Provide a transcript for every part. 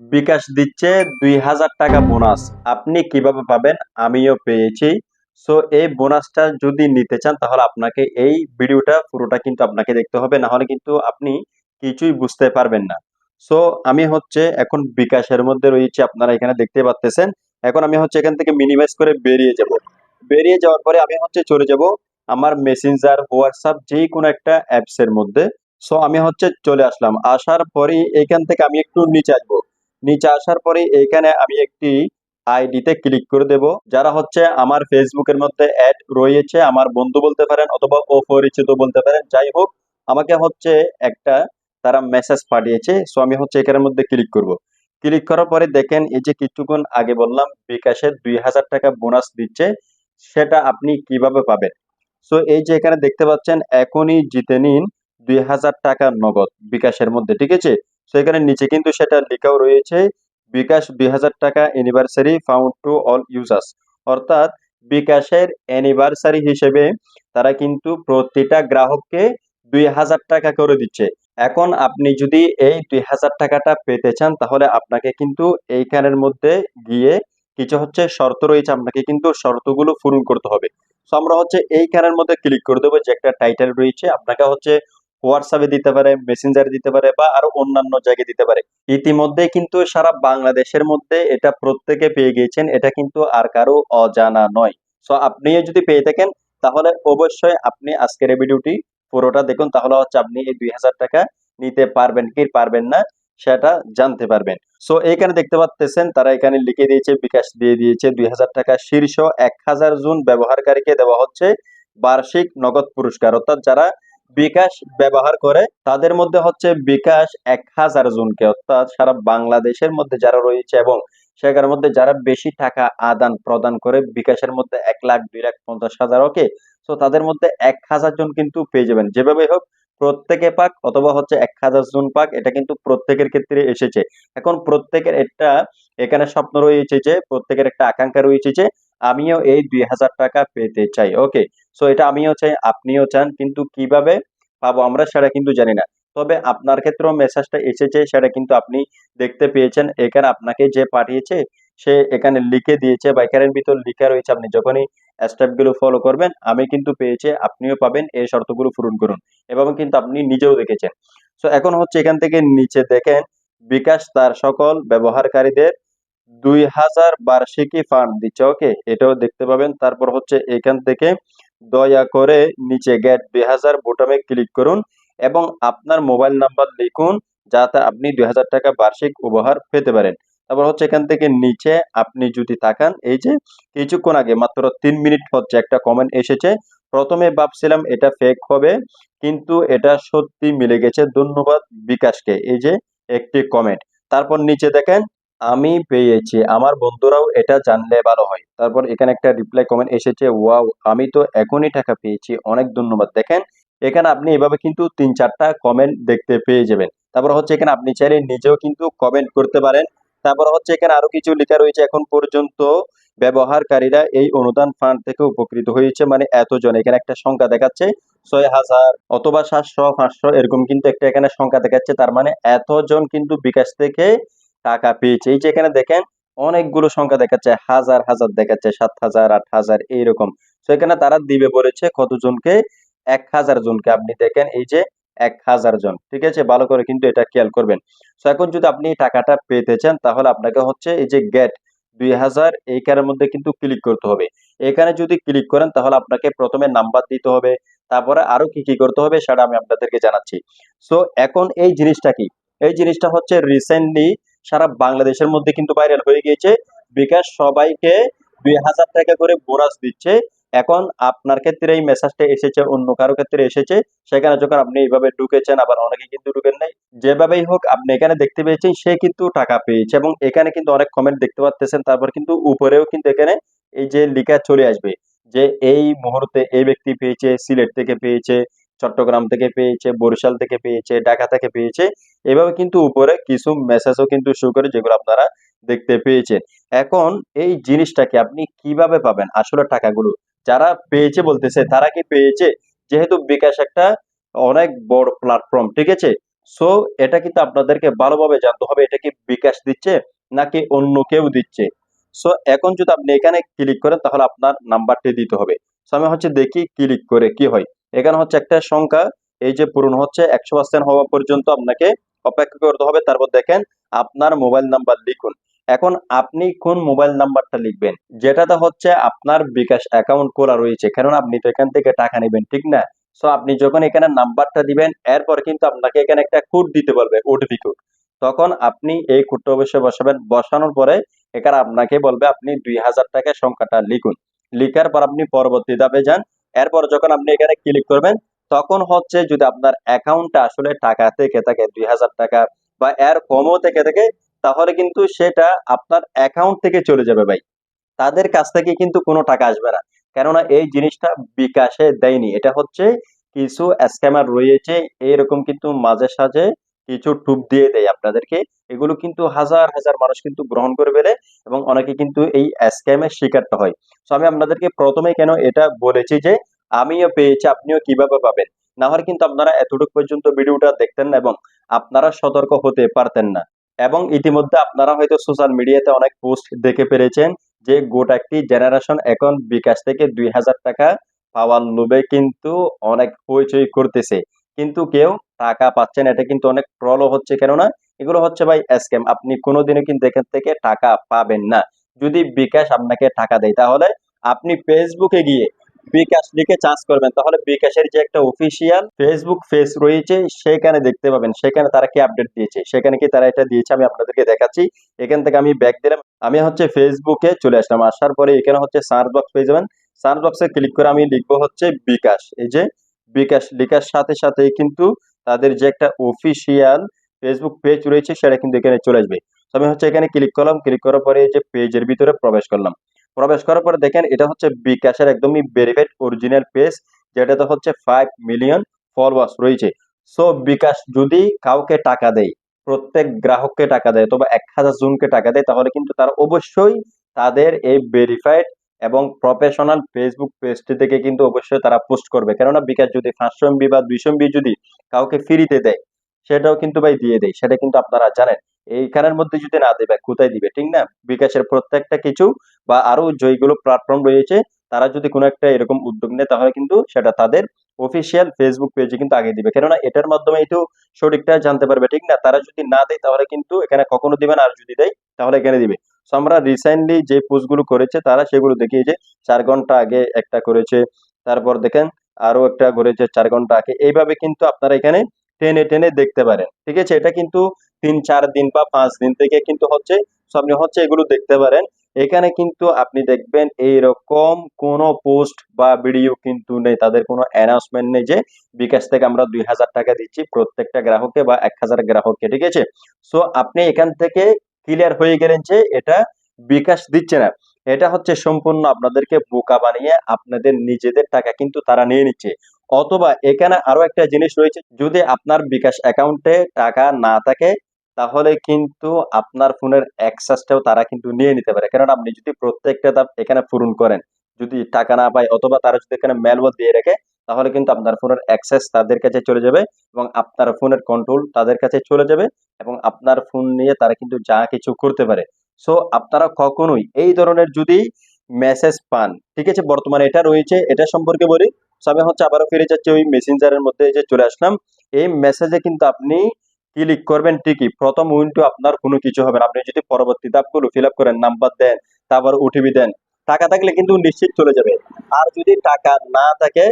বিকাশ দিচ্ছে দুই হাজার টাকা বোনাস। আপনি কীভাবে পাবেন? আমিও পেয়েছি। সো এই বোনাসটা যদি নিতে চান, তাহলে আপনাকে এই ভিডিওটা, পুরোটা কিন্তু আপনাকে দেখতে হবে। না হলে কিন্তু আপনি কিছুই বুঝতে পারবেন না। সো আমি হচ্ছে এখন বিকাশের মধ্যে রয়েছে। আপনারা এখানে দেখতে পাচ্ছেন এখন আমি হচ্ছে এখান থেকে মিনিমাইজ করে বেরিয়ে যাব। বেরিয়ে যাওয়ার পরে আমি হচ্ছে চলে যাব আমার মেসেঞ্জার হোয়াটসঅ্যাপ যে কোনো একটা অ্যাপস এর মধ্যে। সো আমি হচ্ছে চলে আসলাম। আসার পরে এখান থেকে আমি একটু নিচে আসব। নিচে আসার পরে এখানে আমি একটি আইডিতে ক্লিক করে দেব, যারা হচ্ছে আমার ফেসবুকের মধ্যে অ্যাড রয়েছে, আমার বন্ধু বলতে পারেন অথবা অপরিচিত বলতে পারেন, যাই হোক, আমাকে হচ্ছে একটা তারা মেসেজ পাঠিয়েছে সো আমি হচ্ছে এখানের মধ্যে ক্লিক করব। ক্লিক করার পরে দেখেন, এই যে কিছুক্ষণ আগে বললাম বিকাশের দুই হাজার টাকা বোনাস দিচ্ছে, সেটা আপনি কীভাবে পাবেন? সো এই যে এখানে দেখতে পাচ্ছেন, এখনই জিতে নিন দুই হাজার টাকা নগদ বিকাশের মধ্যে, ঠিক আছে? সো এখানে নিচে কিন্তু সেটা লেখাও রয়েছে, বিকাশ দুই হাজার টাকা anniversary found to all users অর্থাৎ বিকাশের অ্যানিভার্সারি হিসেবে তারা কিন্তু প্রতিটা গ্রাহককে দুই হাজার টাকা করে দিচ্ছে। এখন আপনি যদি এই দুই হাজার টাকাটা পেতে চান, তাহলে আপনাকে কিন্তু এইখানের মধ্যে গিয়ে কিছু হচ্ছে শর্ত রয়েছে, আপনাকে কিন্তু শর্তগুলো পূরণ করতে হবে। সো আমরা হচ্ছে এইখানের মধ্যে ক্লিক করে দেবো যে একটা টাইটেল রয়েছে, আপনাকে হচ্ছে হোয়াটসঅ্যাপে দিতে পারে মেসেঞ্জারে দিতে পারে বা আরও অন্যান্য জায়গায় দিতে পারে। ইতিমধ্যে কিন্তু সারা বাংলাদেশের মধ্যে এটা প্রত্যেকে পেয়ে গিয়েছেন, এটা কিন্তু আর কারও অজানা নয়। সো আপনিও যদি পেয়ে থাকেন, তাহলে অবশ্যই আপনি আজকের এই ভিডিওটি পুরোটা দেখুন, তাহলে হচ্ছে আপনি এই দুই হাজার টাকা নিতে পারবেন কি পারবেন না, সেটা জানতে পারবেন। সো এখানে দেখতে পাচ্ছেন তারা এখানে লিখে দিয়েছে, বিকাশ দিয়ে দিয়েছে, দুই হাজার টাকা শীর্ষ এক হাজার জন ব্যবহারকারীকে দেওয়া হচ্ছে বার্ষিক নগদ পুরস্কার। অর্থাৎ যারা বিকাশ ব্যবহার করে, তাদের মধ্যে হচ্ছে বিকাশ এক হাজার জনকে, অর্থাৎ সারা বাংলাদেশের মধ্যে যারা রয়েছে এবং সেখানের মধ্যে যারা বেশি টাকা আদান প্রদান করে, বিকাশের মধ্যে এক লাখ, দুই লাখ, পঞ্চাশ হাজার ওকে তো তাদের মধ্যে এক হাজার জন কিন্তু পেয়ে যাবেন। যেভাবে হোক, প্রত্যেকে পাক অথবা হচ্ছে এক হাজার জন পাক, এটা কিন্তু প্রত্যেকের ক্ষেত্রে এসেছে। এখন প্রত্যেকের একটা এখানে স্বপ্ন রয়েছে যে, প্রত্যেকের একটা আকাঙ্ক্ষা রয়েছে যে আমিও এই দুই হাজার টাকা পেতে চাই। ওকে সো এটা আমিও চাই, আপনিও চান, কিন্তু কীভাবে পাবো আমরা সেটা কিন্তু জানি না। তবে আপনার ক্ষেত্রেও মেসেজটা এসেছে, সেটা কিন্তু আপনি দেখতে পেয়েছেন। এখানে আপনাকে যে পাঠিয়েছে, সে এখানে লিখে দিয়েছে, বা এখানের ভিতর লিখা রয়েছে, আপনি যখনই স্টেপগুলো ফলো করবেন, আমি কিন্তু পেয়েছে, আপনিও পাবেন এই শর্তগুলো পূরণ করুন। এবং কিন্তু আপনি নিজেও দেখেছেন। সো এখন হচ্ছে এখান থেকে নিচে দেখেন, বিকাশ তার সকল ব্যবহারকারীদের দুই হাজার বার্ষিকী ফান্ড দিচ্ছে ওকে এটাও দেখতে পাবেন। তারপর হচ্ছে এখান থেকে দয়া করে নিচে গেট দুই হাজার বোটামে ক্লিক করুন এবং আপনার মোবাইল নাম্বার লিখুন যাতে আপনি দুই হাজার টাকা বার্ষিক উপহার পেতে পারেন। তারপর হচ্ছে এখান থেকে নিচে আপনি যদি তাকান, এই যে কিছুক্ষণ আগে মাত্র তিন মিনিট হচ্ছে একটা কমেন্ট এসেছে। প্রথমে ভাবছিলাম এটা ফেক হবে, কিন্তু এটা সত্যি মিলে গেছে। ধন্যবাদ বিকাশকে, এই যে একটি কমেন্ট তারপর নিচে দেখেন আমি পেয়েছি। আমার বন্ধুরাও এটা জানলে ভালো হয়। তারপর এখানে একটা রিপ্লাই কমেন্ট এসেছে, ওয়াও, আমি তো এখনই টাকা পেয়েছি, অনেক ধন্যবাদ। দেখেন, এখানে আপনি এভাবে কিন্তু তিন চারটা কমেন্ট দেখতে পেয়ে যাবেন। তারপর হচ্ছে এখানে আপনি চাইলে নিজেও কিন্তু কমেন্ট করতে পারেন। তারপর হচ্ছে এখানে আরও কিছু লেখা রয়েছে, এখন পর্যন্ত ব্যবহারকারীরা এই অনুদান ফান্ড থেকে উপকৃত হয়েছে। মানে এতজন। এখানে একটা সংখ্যা দেখাচ্ছে, ছয় হাজার অথবা সাতশো, পাঁচশো, এরকম কিন্তু একটা এখানে সংখ্যা দেখাচ্ছে। তার মানে এতজন কিন্তু বিকাশ থেকে টাকা পেয়েছে। এই যে এখানে দেখেন, অনেকগুলো সংখ্যা দেখাচ্ছে, হাজার হাজার দেখাচ্ছে, সাত হাজার, আট হাজার, এইরকম। তো এখানে তারা দিবে বলেছে কতজনকে? এক হাজার জনকে। আপনি দেখেন, এই যে এক হাজার জন। ঠিক আছে? ভালো করে কিন্তু এটা খেয়াল করবেন। তো এখন যদি আপনি টাকাটা পেতে চান, তাহলে আপনাকে হচ্ছে এই যে গেট দুই হাজার এইখানের মধ্যে কিন্তু ক্লিক করতে হবে। এখানে যদি ক্লিক করেন, তাহলে আপনাকে প্রথমে নাম্বার দিতে হবে। তারপরে আরও কি কি করতে হবে, সেটা আমি আপনাদেরকে জানাচ্ছি। সো এখন এই জিনিসটা কি? এই জিনিসটা হচ্ছে রিসেন্টলি সারা বাংলাদেশের মধ্যে কিন্তু ভাইরাল হয়ে গিয়েছে। বিকাশ সবাইকে দুই হাজার টাকা করে বোনাস দিচ্ছে। এখন আপনার ক্ষেত্রে এই মেসেজটা এসেছে, অন্য কারও ক্ষেত্রে এসেছে। সেখানে যখন আপনি এইভাবে ঢুকেছেন, আবার অনেকে কিন্তু ঢুকেন নাই। যেভাবেই হোক, আপনি এখানে দেখতে পেয়েছেন, সে কিন্তু টাকা পেয়েছে এবং এখানে কিন্তু অনেক কমেন্ট দেখতে পাচ্ছেন তারপর কিন্তু উপরেও কিন্তু এখানে এই যে লিখা চলে আসবে। যে এই মুহূর্তে এই ব্যক্তি পেয়েছে, সিলেট থেকে পেয়েছে চট্টগ্রাম থেকে পেয়েছে, বরিশাল থেকে পেয়েছে, ঢাকা থেকে পেয়েছে। এভাবে কিন্তু উপরে কিছু মেসেজও কিন্তু শো করে যেগুলো আপনারা দেখতে পেয়েছেন। এখন এই জিনিসটাকে আপনি কীভাবে পাবেন? আসলে টাকাগুলো যারা পেয়েছে বলতেছে, তারা কি পেয়েছে? যেহেতু বিকাশ একটা অনেক বড় প্ল্যাটফর্ম ঠিক আছে? সো এটা কিন্তু আপনাদেরকে ভালোভাবে জানতে হবে, এটা কি বিকাশ দিচ্ছে নাকি অন্য কেউ দিচ্ছে? সো এখন যদি আপনি এখানে ক্লিক করেন, তাহলে আপনার নাম্বারটি দিতে হবে। সো আমি হচ্ছে দেখি ক্লিক করে কি হয়। এখানে হচ্ছে একটা সংখ্যা, এই যে পূরণ হচ্ছে, একশো পার্সেন্ট হওয়া পর্যন্ত আপনাকে অপেক্ষা করতে হবে। তারপর দেখেন, আপনার মোবাইল নাম্বার লিখুন। এখন আপনি কোন মোবাইল নাম্বারটা লিখবেন? যেটাতে হচ্ছে আপনার বিকাশ অ্যাকাউন্ট খোলা রয়েছে। কারণ আপনি তো এখান থেকে টাকা নেবেন, ঠিক না? সো আপনি যখন এখানে নাম্বারটা দিবেন, এরপর কিন্তু আপনাকে এখানে একটা কোড দিতে বলবে ওটিপি কোড তখন আপনি এই কোডটা অবশ্যই বসাবেন। বসানোর পরে এখানে আপনাকে বলবে, আপনি দুই হাজার টাকা সংখ্যাটা লিখুন। লিখার পর আপনি পরবর্তী ধাপে যান। এরপর যখন আপনি এখানে ক্লিক করবেন, তখন হচ্ছে যদি আপনার অ্যাকাউন্টটা আসলে টাকা থেকে থাকে দুই হাজার টাকা বা এর কমও থেকে থাকে, তাহলে কিন্তু সেটা আপনার অ্যাকাউন্ট থেকে চলে যাবে ভাই। তাদের কাছ থেকে কিন্তু কোনো টাকা আসবে না। কেননা এই জিনিসটা বিকাশে দেয়নি। এটা হচ্ছে কিছু স্ক্যামার রয়েছে, এরকম কিন্তু মাঝে সাঝে কিছু টুপ দিয়ে দেয় আপনাদেরকে। এগুলো কিন্তু হাজার হাজার মানুষ কিন্তু গ্রহণ করে ফেলে এবং অনেকে কিন্তু এই স্ক্যামের শিকারটা হয়। তো আমি আপনাদেরকে প্রথমে কেন এটা বলেছি যে, আমিও পেয়েছি, আপনিও কীভাবে পাবেন? না হলে কিন্তু আপনারা এতটুকু পর্যন্ত ভিডিওটা দেখতেন না এবং আপনারা সতর্ক হতে পারতেন না। এবং ইতিমধ্যে আপনারা হয়তো সোশ্যাল মিডিয়াতে অনেক পোস্ট দেখে পেরেছেন যে, গোটা একটি জেনারেশন এখন বিকাশ থেকে দুই হাজার টাকা পাওয়ার লোভে কিন্তু অনেক হইচই করতেছে। কিন্তু কেউ টাকা পাচ্ছেন এটা কিন্তু অনেক ট্রলও হচ্ছে। কেননা এগুলো হচ্ছে ভাই স্ক্যাম আপনি কোনোদিনও কিন্তু এখান থেকে টাকা পাবেন না। যদি বিকাশ আপনাকে টাকা দেয়, তাহলে আপনি ফেসবুকে গিয়ে বিকাশ লিখে চার্জ করবেন। তাহলে বিকাশের যে একটা অফিসিয়াল ফেসবুক পেজ রয়েছে, সেখানে দেখতে পাবেন। সেখানে তারা কি আপডেট দিয়েছে? সেখানে কি তারা এটা দিয়েছে? আমি আপনাদেরকে দেখাচ্ছি। এখান থেকে আমি ব্যাক দিলাম। আমি হচ্ছে ফেসবুকে চলে আসলাম। আসার পরে এখানে হচ্ছে সার্চ বক্স পেয়ে যাবেন। সার্চ বক্সে ক্লিক করে আমি লিখব হচ্ছে বিকাশ। এই যে বিকাশ লেখার সাথে সাথে কিন্তু তাদের যে একটা অফিসিয়াল ফেসবুক পেজ রয়েছে, সেটা কিন্তু এখানে চলে আসবে। আমি হচ্ছে এখানে ক্লিক করলাম ক্লিক করার পরে যে পেজের ভিতরে প্রবেশ করলাম। প্রবেশ করার পরে দেখেন, এটা হচ্ছে বিকাশের একদমই ভেরিফাইড অরিজিনাল পেজ যেটাতে হচ্ছে ফাইভ মিলিয়ন ফলোয়ার্স রয়েছে। সো বিকাশ যদি কাউকে টাকা দেয়, প্রত্যেক গ্রাহককে টাকা দেয় তবে এক হাজার জনকে টাকা দেয়, তাহলে কিন্তু তারা অবশ্যই তাদের এই ভেরিফাইড এবং প্রফেশনাল ফেসবুক পেজটি থেকে কিন্তু অবশ্যই তারা পোস্ট করবে। কেননা বিকাশ যদি পাঁচশো এমবি বা দুইশো এমবি যদি কাউকে ফ্রিতে দেয়, সেটাও কিন্তু ভাই দিয়ে দেয়। সেটা কিন্তু আপনারা জানেন। এইখানের মধ্যে যদি না দেবে কোথায় দিবে, ঠিক না? বিকাশের প্রত্যেকটা কিছু বা আরও যেগুলো প্ল্যাটফর্ম রয়েছে, তারা যদি কোনো একটা এরকম উদ্যোগ নেয়, তাহলে কিন্তু সেটা তাদের অফিসিয়াল ফেসবুক পেজে কিন্তু আগে দিবে। কেননা এটার মাধ্যমে একটু সঠিকটা জানতে পারবে, ঠিক না? তারা যদি না দেয়, তাহলে কিন্তু এখানে কখনো দিবে না। আর যদি দেয়, তাহলে এখানে দিবে। তো আমরা রিসেন্টলি যে পোস্টগুলো করেছে, তারা সেগুলো দেখিয়ে যে চার ঘণ্টা আগে একটা করেছে, তারপর দেখেন আরও একটা করেছে চার ঘণ্টা আগে। এইভাবে কিন্তু আপনারা এখানে টেনে টেনে দেখতে পারেন, ঠিক আছে? এটা কিন্তু তিন, চার দিন বা পাঁচ দিন থেকে কিন্তু হচ্ছে আপনি হচ্ছে এগুলো দেখতে পারেন। এখানে কিন্তু আপনি দেখবেন এইরকম কোনো পোস্ট বা ভিডিও কিন্তু নেই, তাদের কোনো অ্যানাউন্সমেন্ট নেই যে বিকাশ থেকে আমরা দুই হাজার টাকা দিচ্ছি প্রত্যেকটা গ্রাহককে বা এক হাজার গ্রাহককে, ঠিক আছে? সো আপনি এখান থেকে ক্লিয়ার হয়ে গেলেন যে এটা বিকাশ দিচ্ছে না। এটা হচ্ছে সম্পূর্ণ আপনাদেরকে বোকা বানিয়ে আপনাদের নিজেদের টাকা কিন্তু তারা নিয়ে নিচ্ছে। অথবা এখানে আরও একটা জিনিস রয়েছে, যদি আপনার বিকাশ অ্যাকাউন্টে টাকা না থাকে, তাহলে কিন্তু আপনার ফোনের অ্যাক্সেসটাও তারা কিন্তু নিয়ে নিতে পারে। কারণ আপনি যদি প্রত্যেকটা এখানে পূরণ করেন, যদি টাকা না পায় অথবা তারা যদি এখানে মেলবল দিয়ে রাখে তাহলে কিন্তু আপনার ফোনের অ্যাক্সেস তাদের কাছে চলে যাবে এবং আপনার ফোনের কন্ট্রোল তাদের কাছে চলে যাবে এবং আপনার ফোন নিয়ে তারা কিন্তু যা কিছু করতে পারে। সো আপনারা কখনোই এই ধরনের যদি মেসেজ পান, ঠিক আছে? বর্তমানে এটা রয়েছে, এটা সম্পর্কে বলি। আমি হচ্ছে আবারও ফিরে যাচ্ছি ওই মেসেঞ্জারের মধ্যে যে চলে আসলাম। এই মেসেজে কিন্তু আপনি ক্লিক করবেন ঠিকই। প্রথম উইন্ডো আপনার কোনো কিছু হবে না। আপনি যদি পরবর্তী ধাপগুলো ফিল আপ করেন নাম্বার দেন, তারপর ওটিপি দেন, টাকা থাকলে কিন্তু নিশ্চিত চলে যাবে। আর যদি টাকা না থাকে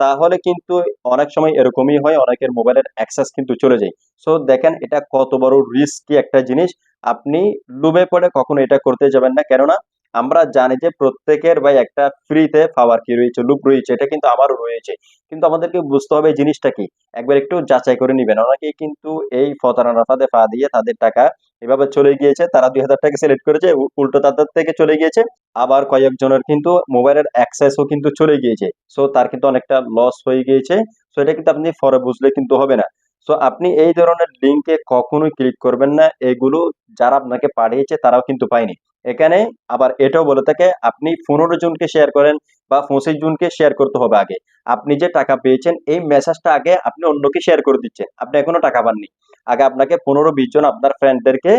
তাহলে কিন্তু অনেক সময় এরকমই হয়, অনেকের মোবাইলের অ্যাক্সেস কিন্তু চলে যায়। সো দেখেন এটা কত বড় রিস্কি একটা জিনিস। আপনি লুবে পড়ে কখনো এটা করতে যাবেন না। কেননা আমরা জানি যে প্রত্যেকের ভাই একটা ফ্রিতে পাওয়ার কি রয়েছে লুপ রয়েছে, এটা কিন্তু আমারও রয়েছে। কিন্তু আমাদেরকে বুঝতে হবে জিনিসটা কি? একবার একটু যাচাই করে নিবেন। অনেকেই কিন্তু এই ফতানা ফাঁদে পা দিয়ে তাদের টাকা এভাবে চলে গিয়েছে, তারা দুই হাজার টাকা সিলেক্ট করেছে উল্টো তাদের থেকে চলে গিয়েছে। আবার কয়েকজনের কিন্তু মোবাইলের অ্যাক্সেসও কিন্তু চলে গিয়েছে। সো তার কিন্তু অনেকটা লস হয়ে গিয়েছে। সো এটা কিন্তু আপনি পরে বুঝলে কিন্তু হবে না। সো আপনি এই ধরনের লিঙ্কে কখনোই ক্লিক করবেন না। এগুলো যারা আপনাকে পাঠিয়েছে, তারাও কিন্তু পায়নি। এখানে আবার এটাও বলে থাকে, আপনি পনেরো জনকে শেয়ার করেন বা পঁচিশ জনকে শেয়ার করতে হবে আগে। আপনি যে টাকা পেয়েছেন, এই মেসেজটা আগে আপনি অন্যকে শেয়ার করে দিচ্ছেন। আপনি এখনও টাকা পাননি। আগে আপনাকে পনেরো, বিশ জন আপনার ফ্রেন্ডদেরকে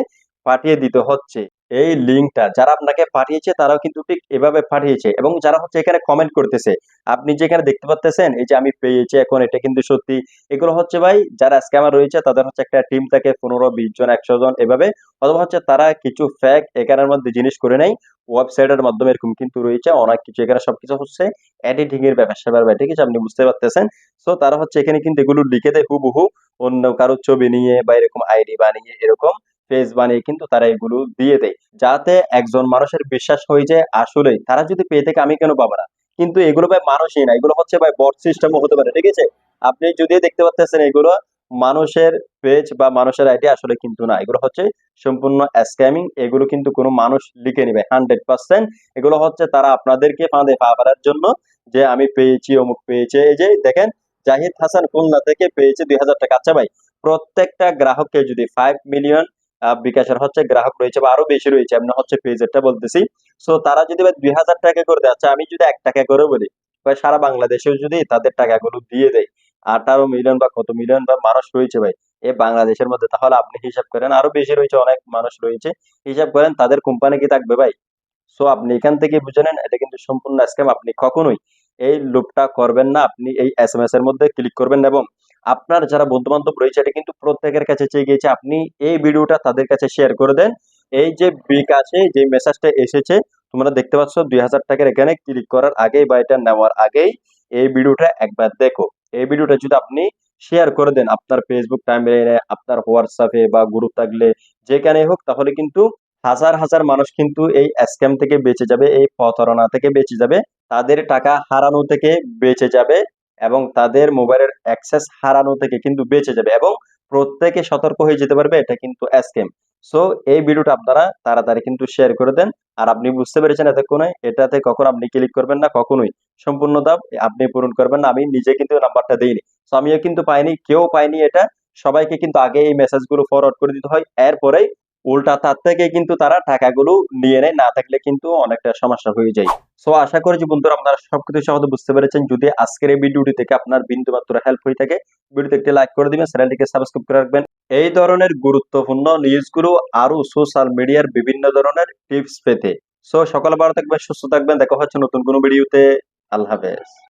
পাঠিয়ে দিতে হচ্ছে। এই লিঙ্কটা যারা আপনাকে পাঠিয়েছে তারাও কিন্তু ঠিক এভাবে পাঠিয়েছে এবং যারা হচ্ছে এখানে কমেন্ট করতেছে, আপনি যেখানে দেখতে পাচ্ছেন এই যে আমি পেয়েছি এখন এটা কিন্তু সত্যি। এগুলো হচ্ছে ভাই যারা স্ক্যামার রয়েছে তাদের হচ্ছে একটা টিম থাকে পনেরো, বিশ জন, একশো জন এভাবে, অথবা হচ্ছে তারা কিছু ফ্যাক এখানের মধ্যে জিনিস করে নেয় ওয়েবসাইটের মাধ্যমে এরকম কিন্তু রয়েছে, অনেক কিছু এখানে সবকিছু হচ্ছে এডিটিং এর ব্যাপার স্যাপার ভাই, ঠিক আছে? আপনি বুঝতে পারতেছেন? সো তারা হচ্ছে এখানে কিন্তু এগুলো লিখে দেয় হুবহু অন্য কারও ছবি নিয়ে বা এরকম আইডি বানিয়ে এরকম পেজ বানিয়ে কিন্তু তারা এগুলো দিয়ে দেয়। যাতে একজন মানুষের বিশ্বাস হয়ে যায় আসলেই তারা যদি পেয়ে থাকে, আমি কেন পাবো না? কিন্তু এগুলো ভাই মানুষই না, এগুলো হচ্ছে ভাই বট সিস্টেমও হতে পারে, ঠিক আছে? আপনি যদি দেখতে পাচ্ছেন এগুলো, মানুষের পেজ বা মানুষের আইডি আসলে কিন্তু না। এগুলো হচ্ছে সম্পূর্ণ স্ক্যামিং এগুলো কিন্তু কোনো মানুষ লিখে নিবে হান্ড্রেড পার্সেন্ট এগুলো হচ্ছে তারা আপনাদেরকে ফাঁদে পা ফেলার জন্য যে আমি পেয়েছি, অমুক পেয়েছে। এই যে দেখেন, জাহিদ হাসান খুলনা থেকে পেয়েছে দুই হাজার টাকা। আচ্ছা ভাই, প্রত্যেকটা গ্রাহককে যদি ফাইভ মিলিয়ন বিকাশের হচ্ছে গ্রাহক রয়েছে বা আরও বেশি রয়েছে আমি হচ্ছে পেজেরটা বলতেছি। সো তারা যদি দুই হাজার টাকা করে দেয় আচ্ছা আমি যদি এক টাকা করে বলি, ভাই সারা বাংলাদেশেও যদি তাদের টাকাগুলো দিয়ে দেয়, আঠারো মিলিয়ন বা কত মিলিয়ন বা মানুষ রয়েছে ভাই এই বাংলাদেশের মধ্যে, তাহলে আপনি হিসাব করেন, আরও বেশি রয়েছে, অনেক মানুষ রয়েছে। হিসাব করেন, তাদের কোম্পানি কি থাকবে ভাই? সো আপনি এখান থেকে বুঝে নেন, এটা কিন্তু সম্পূর্ণ স্ক্যাম আপনি কখনোই এই লোকটা করবেন না, আপনি এই এস এম এস এর মধ্যে ক্লিক করবেন এবং আপনার যারা বন্ধু বান্ধব রয়েছে, এটা কিন্তু প্রত্যেকের কাছে চেয়ে গিয়েছে। আপনি এই ভিডিওটা তাদের কাছে শেয়ার করে দেন। এই যে বিকাশে যে মেসেজটা এসেছে, তোমরা দেখতে পাচ্ছ দুই হাজার টাকার এখানে ক্লিক করার আগেই বা এটা নেওয়ার আগেই এই ভিডিওটা একবার দেখো। এই ভিডিওটা যদি আপনি শেয়ার করে দেন আপনার ফেসবুক টাইমলাইনে আপনার হোয়াটসঅ্যাপে বা গ্রুপ থাকলে যেখানে হোক, তাহলে কিন্তু হাজার হাজার মানুষ কিন্তু এই স্ক্যাম থেকে বেঁচে যাবে, এই প্রতারণা থেকে বেঁচে যাবে, তাদের টাকা হারানো থেকে বেঁচে যাবে। এবং তাদের মোবাইলের অ্যাক্সেস হারানো থেকে কিন্তু বেঁচে যাবে এবং প্রত্যেকে সতর্ক হয়ে যেতে পারবে, এটা কিন্তু স্ক্যাম সো এই ভিডিওটা আপনারা তাড়াতাড়ি কিন্তু শেয়ার করে দেন। আর আপনি বুঝতে পেরেছেন এতক্ষণে, এটাতে কখন আপনি ক্লিক করবেন না, কখনোই। সম্পূর্ণ দাম আপনি পূরণ করবেন না, আমি নিজে কিন্তু নাম্বারটা দিইনি। তো আমিও কিন্তু পাইনি, কেউ পাইনি এটা। সবাইকে কিন্তু আগে এই মেসেজগুলো ফরওয়ার্ড করে দিতে হয়। এরপরেই উল্টা তার থেকে কিন্তু তারা টাকাগুলো নিয়ে নেয়, না থাকলে কিন্তু অনেকটা সমস্যা হয়ে যায়। সো আশা করি যে বন্ধুরা আপনারা সবকিছু সহজে বুঝতে পেরেছেন। যদি আজকের এই ভিডিওটি থেকে আপনার বিন্দু মাত্র হেল্প হয়ে থাকে, ভিডিওতে একটি লাইক করে দিবেন, চ্যানেলটিকে সাবস্ক্রাইব করে রাখবেন। এই ধরনের গুরুত্বপূর্ণ নিউজগুলো আরও সোশ্যাল মিডিয়ার বিভিন্ন ধরনের টিপস পেতে। সো সকাল ভালো থাকবেন, সুস্থ থাকবেন। দেখা হচ্ছে নতুন কোনো ভিডিওতে। আল্লাহ হাফেজ।